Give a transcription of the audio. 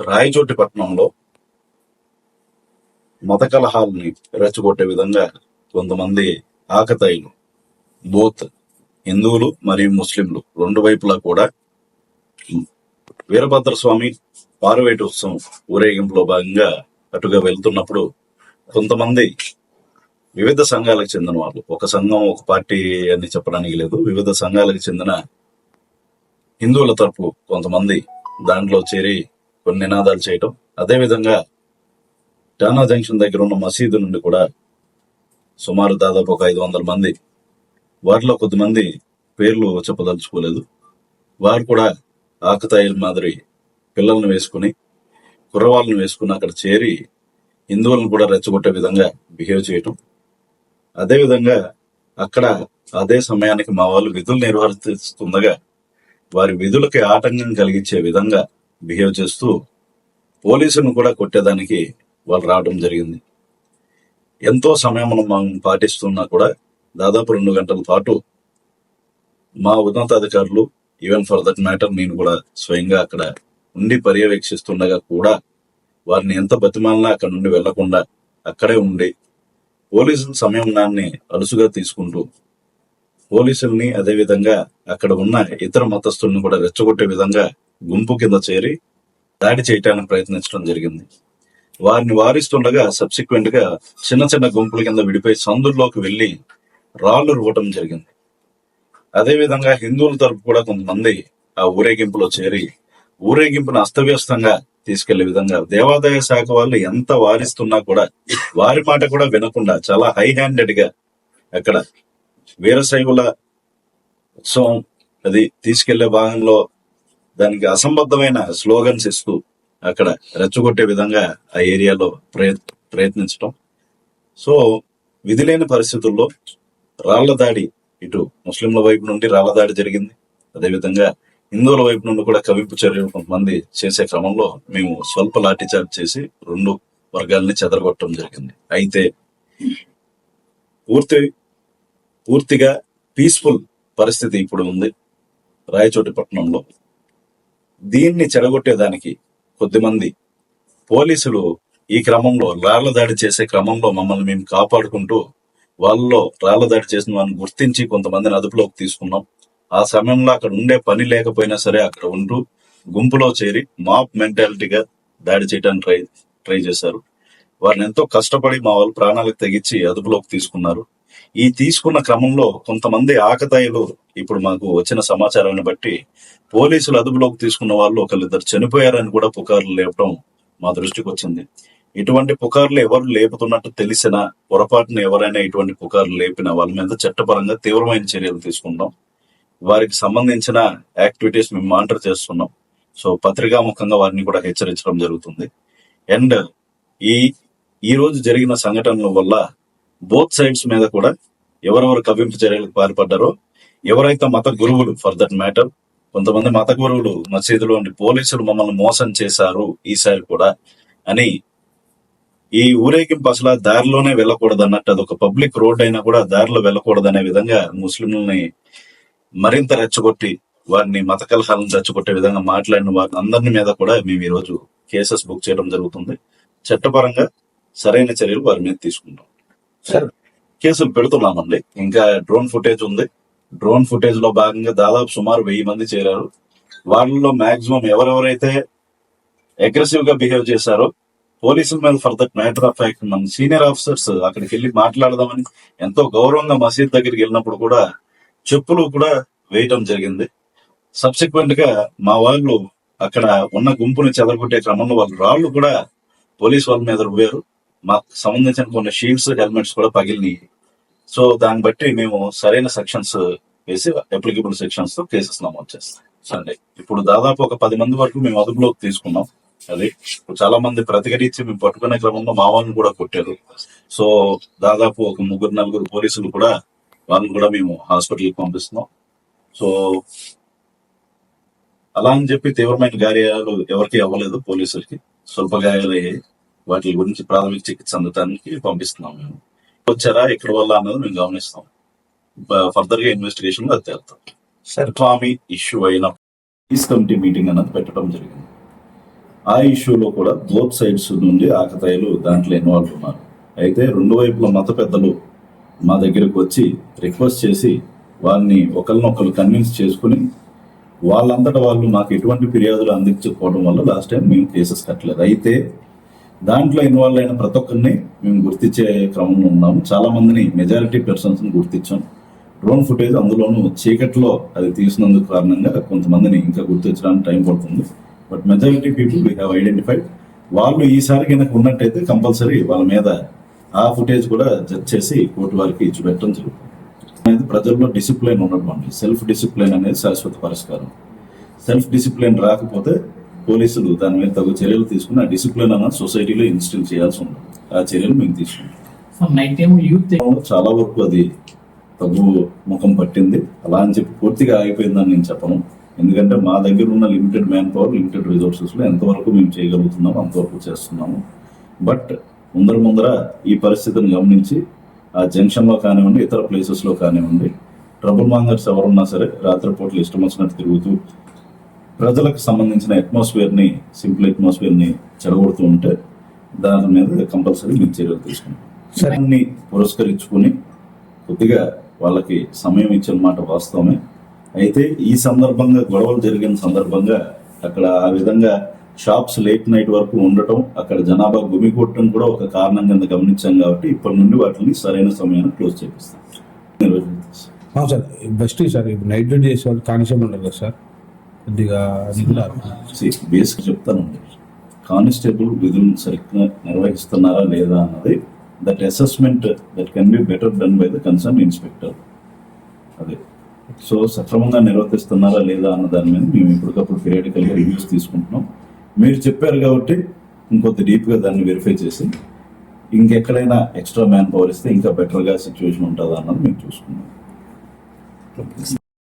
రాయచోటి పట్టణంలో మత కలహాలని రెచ్చగొట్టే విధంగా కొంతమంది ఆకతాయిలు బోత్ హిందువులు మరియు ముస్లింలు రెండు వైపులా కూడా వీరభద్ర స్వామి పారువేటి ఉత్సవం ఊరేగింపులో భాగంగా అటుగా వెళ్తున్నప్పుడు కొంతమంది వివిధ సంఘాలకు చెందిన వాళ్ళు ఒక సంఘం ఒక పార్టీ అని చెప్పడానికి లేదు వివిధ సంఘాలకు చెందిన హిందువుల తరపు కొంతమంది దాంట్లో చేరి కొన్ని నినాదాలు చేయటం. అదేవిధంగా టానా జంక్షన్ దగ్గర ఉన్న మసీదు నుండి కూడా సుమారు దాదాపు ఒక ఐదు వందల మంది వారిలో కొద్దిమంది పేర్లు చెప్పదలుచుకోలేదు. వారు కూడా ఆకతాయిల మాదిరి పిల్లల్ని వేసుకుని కుర్రవాళ్ళని వేసుకుని అక్కడ చేరి హిందువులను కూడా రెచ్చగొట్టే విధంగా బిహేవ్ చేయటం. అదేవిధంగా అక్కడ అదే సమయానికి మా వాళ్ళు విధులు నిర్వర్తిస్తుండగా వారి విధులకి ఆటంకం కలిగించే విధంగా బిహేవ్ చేస్తూ పోలీసులను కూడా కొట్టేదానికి వాళ్ళు రావడం జరిగింది. ఎంతో సమయం మనం పాటిస్తున్నా కూడా దాదాపు రెండు గంటల పాటు మా ఉన్నతాధికారులు ఈవెన్ ఫర్ దట్ మ్యాటర్ నేను కూడా స్వయంగా అక్కడ ఉండి పర్యవేక్షిస్తుండగా కూడా వారిని ఎంత బతిమాలినా అక్కడ నుండి వెళ్ళకుండా అక్కడే ఉండి పోలీసుల సమయం దాన్ని అలుసుగా తీసుకుంటూ పోలీసుల్ని అదేవిధంగా అక్కడ ఉన్న ఇతర మతస్థుల్ని కూడా రెచ్చగొట్టే విధంగా గుంపు కింద చేరి దాడి చేయటానికి ప్రయత్నించడం జరిగింది. వారిని వారిస్తుండగా సబ్సిక్వెంట్గా చిన్న చిన్న గుంపుల కింద విడిపోయి సందుల్లోకి వెళ్ళి రాళ్ళు రువ్వటం జరిగింది. అదేవిధంగా హిందువుల తరపు కూడా కొంతమంది ఆ ఊరేగింపులో చేరి ఊరేగింపును అస్తవ్యస్తంగా తీసుకెళ్ళే విధంగా దేవాదాయ శాఖ వాళ్ళు ఎంత వారిస్తున్నా కూడా వారి మాట కూడా వినకుండా చాలా హై హ్యాండెడ్గా అక్కడ వీరశైవుల ఉత్సవం అది తీసుకెళ్ళే భాగంలో దానికి అసంబద్ధమైన స్లోగన్స్ ఇస్తూ అక్కడ రెచ్చగొట్టే విధంగా ఆ ఏరియాలో ప్రయత్ ప్రయత్నించడం సో విధి లేని పరిస్థితుల్లో రాళ్ళ దాడి ఇటు ముస్లింల వైపు నుండి రాళ్ళ దాడి జరిగింది. అదేవిధంగా హిందువుల వైపు నుండి కూడా కవింపు చర్యలు కొంతమంది చేసే క్రమంలో మేము స్వల్ప లాఠీచార్జ్ చేసి రెండు వర్గాల్ని చెదరగొట్టడం జరిగింది. అయితే పూర్తి పూర్తిగా పీస్ఫుల్ పరిస్థితి ఇప్పుడు ఉంది రాయచోటి పట్టణంలో. దీన్ని చెడగొట్టేదానికి కొద్దిమంది పోలీసులు ఈ క్రమంలో రాళ్ళ దాడి చేసే క్రమంలో మమ్మల్ని మేము కాపాడుకుంటూ వాళ్ళలో రాళ్ళ దాడి చేసిన వారిని గుర్తించి కొంతమందిని అదుపులోకి తీసుకున్నాం. ఆ సమయంలో అక్కడ ఉండే పని లేకపోయినా సరే అక్కడ ఉంటూ గుంపులో చేరి మాప్ మెంటాలిటీగా దాడి చేయడానికి ట్రై ట్రై చేశారు. వారిని ఎంతో కష్టపడి మా వాళ్ళు ప్రాణాలకు తెగించి అదుపులోకి తీసుకున్నారు. ఈ తీసుకున్న క్రమంలో కొంతమంది ఆకతాయిలు ఇప్పుడు మాకు వచ్చిన సమాచారాన్ని బట్టి పోలీసులు అదుపులోకి తీసుకున్న వాళ్ళు ఒకళ్ళిద్దరు చనిపోయారని కూడా పుకార్లు లేపడం మా దృష్టికి వచ్చింది. ఇటువంటి పుకార్లు ఎవరు లేపుతున్నట్టు తెలిసిన పొరపాటున ఎవరైనా ఇటువంటి పుకార్లు లేపిన వాళ్ళ మీద చట్టపరంగా తీవ్రమైన చర్యలు తీసుకుంటాం వారికి సంబంధించిన యాక్టివిటీస్ మేము మానిటర్ చేస్తున్నాం. సో పత్రికాముఖంగా వారిని కూడా హెచ్చరించడం జరుగుతుంది. అండ్ ఈ ఈ రోజు జరిగిన సంఘటనల వల్ల బోత్ సైడ్స్ మీద కూడా ఎవరెవరు కవ్వింపు చర్యలకు పాల్పడ్డారో ఎవరైతే మత గురువులు ఫర్ దట్ మ్యాటర్ కొంతమంది మత గురువులు మసీదులో ఉండి పోలీసులు మమ్మల్ని మోసం చేశారు ఈసారి కూడా అని ఈ ఊరేగింపు అసలు దారిలోనే వెళ్ళకూడదు అన్నట్టు అది ఒక పబ్లిక్ రోడ్ అయినా కూడా దారిలో వెళ్ళకూడదు అనే విధంగా ముస్లింలని మరింత రెచ్చగొట్టి వారిని మత కలహాలను రెచ్చగొట్టే విధంగా మాట్లాడిన వారిని అందరిని మీద కూడా మేము ఈ రోజు కేసెస్ బుక్ చేయడం జరుగుతుంది. చట్టపరంగా సరైన చర్యలు వారి మీద తీసుకుంటాం. కేసులు పెడుతున్నామండి. ఇంకా డ్రోన్ ఫుటేజ్ ఉంది. డ్రోన్ ఫుటేజ్లో భాగంగా దాదాపు సుమారు వెయ్యి మంది చేరారు. వాళ్ళలో మాక్సిమం ఎవరెవరైతే అగ్రెసివ్గా బిహేవ్ చేశారో పోలీసుల మీద for that matter of fact మన సీనియర్ ఆఫీసర్స్ అక్కడికి వెళ్ళి మాట్లాడదామని ఎంతో గౌరవంగా మసీద్ దగ్గరికి వెళ్ళినప్పుడు కూడా చెప్పులు కూడా వేయటం జరిగింది. సబ్సిక్వెంట్గా మా వాళ్ళు అక్కడ ఉన్న గుంపుని చెదరగొట్టే క్రమంలో వాళ్ళు రాళ్ళు కూడా పోలీస్ వాళ్ళ మీద రువ్వారు. మాకు సంబంధించిన కొన్ని షీల్డ్స్ హెల్మెట్స్ కూడా పగిలినాయి. సో దాన్ని బట్టి మేము సరైన సెక్షన్స్ వేసి అప్లికబుల్ సెక్షన్స్తో కేసెస్ నమోదు చేస్తాం. సండే ఇప్పుడు దాదాపు ఒక పది మంది వరకు మేము అదుపులోకి తీసుకున్నాం. అది చాలా మంది ప్రతిఘటించి మేము పట్టుకునే క్రమంలో మా వాళ్ళని కూడా కొట్టారు. సో దాదాపు ఒక ముగ్గురు నలుగురు పోలీసులు కూడా వాళ్ళని కూడా మేము హాస్పిటల్కి పంపిస్తున్నాం. సో అలా అని చెప్పి తీవ్రమైన గాయాలు ఎవరికి అవ్వలేదు పోలీసులకి. స్వల్ప గాయాలు అయ్యాయి వాటి గురించి ప్రాథమిక చికిత్స అందటానికి పంపిస్తున్నాం మేము. వచ్చారా? ఎక్కడ వల్ల అన్నది మేము గమనిస్తాం. ఫర్దర్గా ఇన్వెస్టిగేషన్లో అది తేలుతాం. సార్. స్వామి ఇష్యూ అయిన పీస్ కమిటీ మీటింగ్ అన్నది పెట్టడం జరిగింది. ఆ ఇష్యూలో కూడా బోత్ సైడ్స్ నుండి ఆకతాయిలు దాంట్లో ఇన్వాల్వ్ ఉన్నారు. అయితే రెండు వైపుల మత పెద్దలు మా దగ్గరకు వచ్చి రిక్వెస్ట్ చేసి వాళ్ళని ఒకరినొకరు కన్విన్స్ చేసుకుని వాళ్ళంతటా వాళ్ళు మాకు ఎటువంటి ఫిర్యాదులు అందించకపోవడం వల్ల లాస్ట్ టైం మేము కేసెస్ కట్టలేదు. అయితే దాంట్లో ఇన్వాల్వ్ అయిన ప్రతి ఒక్కరిని మేము గుర్తించే క్రమంలో ఉన్నాము. చాలా మందిని మెజారిటీ పర్సన్స్ గుర్తించాం. డ్రోన్ ఫుటేజ్ అందులోనూ చీకట్లో అది తీసినందుకు కారణంగా కొంతమందిని ఇంకా గుర్తించడానికి టైం పడుతుంది. But majority people we have identified వాళ్ళు ఈసారి కనుక ఉన్నట్టయితే కంపల్సరీ వాళ్ళ మీద ఆ ఫుటేజ్ కూడా జడ్జ్ చేసి కోర్టు వారికి ఇచ్చి పెట్టడం జరుగుతుంది. అనేది ప్రజల్లో డిసిప్లిన్ ఉన్నటువంటి సెల్ఫ్ డిసిప్లిన్ అనేది శాశ్వత పరిష్కారం. సెల్ఫ్ డిసిప్లిన్ రాకపోతే పోలీసులు దాని మీద తగు చర్యలు తీసుకుని ఆ డిసిప్లిన్ అన్నది సొసైటీలో ఇన్స్టిల్ చేయాల్సి ఉంటుంది. ఆ చర్యలు మేము తీసుకుంటాం. నైట్ టైం యూత్ చాలా వరకు అది తగ్గు ముఖం పట్టింది. అలా అని చెప్పి పూర్తిగా ఆగిపోయిందని నేను చెప్పను. ఎందుకంటే మా దగ్గర ఉన్న లిమిటెడ్ మ్యాన్ పవర్ లిమిటెడ్ రిసోర్సెస్లో ఎంతవరకు మేము చేయగలుగుతున్నామో అంతవరకు చేస్తున్నాము. బట్ ముందర ముందర ఈ పరిస్థితిని గమనించి ఆ జంక్షన్లో కానివ్వండి ఇతర ప్లేసెస్లో కానివ్వండి ట్రబుల్ మాంగర్స్ ఎవరున్నా సరే రాత్రిపూటలు ఇష్టం వచ్చినట్టు తిరుగుతూ ప్రజలకు సంబంధించిన అట్మాస్ఫియర్ని సింపుల్ అట్మాస్ఫియర్ని చెడగొడుతూ ఉంటే దాని మీద కంపల్సరీ మేము చర్యలు తీసుకుంటాం పురస్కరించుకుని కొద్దిగా వాళ్ళకి సమయం ఇచ్చిన మాట వాస్తవమే. అయితే ఈ సందర్భంగా గొడవలు జరిగిన సందర్భంగా అక్కడ ఆ విధంగా షాప్స్ లేట్ నైట్ వరకు ఉండటం అక్కడ జనాభా గుమికొట్టడం కూడా ఒక కారణం కింద గమనించాం కాబట్టి ఇప్పటి నుండి వాటిని సరైన సమయాన్ని క్లోజ్ చేపిస్తాం. సార్ బెస్ట్ సార్ ఇప్పుడు నైట్ డ్యూటీ చేసే వాళ్ళు కానిస్టేబుల్ కదా సార్? కొద్దిగా బేసిక్ చెప్తానండి. కానిస్టేబుల్ విధులను సరిగ్గా నిర్వహిస్తున్నారా లేదా అన్నది that assessment that can be better done by the concern inspector. అదే. సో సక్రమంగా నిర్వర్తిస్తున్నారా లేదా అన్న దాని మీద మేము ఇప్పటికప్పుడు పీరియడికల్గా రివ్యూస్ తీసుకుంటున్నాం. మీరు చెప్పారు కాబట్టి ఇంకొద్ది డీప్గా దాన్ని వెరిఫై చేసి ఇంకెక్కడైనా ఎక్స్ట్రా మ్యాన్ పవర్ ఇస్తే ఇంకా బెటర్గా సిచ్యువేషన్ ఉంటుందా అన్నది మేము చూసుకున్నాం